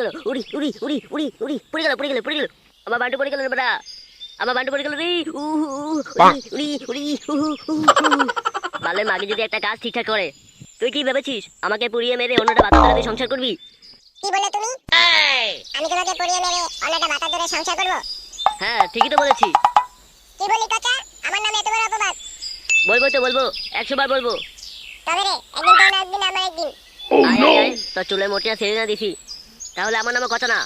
গেল উড়ি উড়ি উড়ি উড়ি উড়ি পড়ে গেল পড়ে গেল পড়ে গেল। আমার বান্টু পড়ে গেল বেটা। আমার বান্টু পড়ে গেল রে উড়ি উড়ি। বালের মাগে যদি একটা কাজ ঠিকঠাক করে তুই কি ভেবেছিস আমাকে পুড়িয়ে মেরে অন্যটা বাচ্চা ধরে সংসার করবি? কি বললে তুমি? আমি তোমাকে পড়িয়ে মেরে অনেকটা মাথা ধরে সংসার করব? হ্যাঁ ঠিকই তো বলেছি। কি বলি কাকা আমার নামে এত বড় অপবাদ। বলব তো বলব একশো বার বলব। তবে রে একদিন না একদিন আমার একদিন। আয় তোর মোটিয়া ছেড়ে না দিছি। তাহলে আমার নামে কথা না।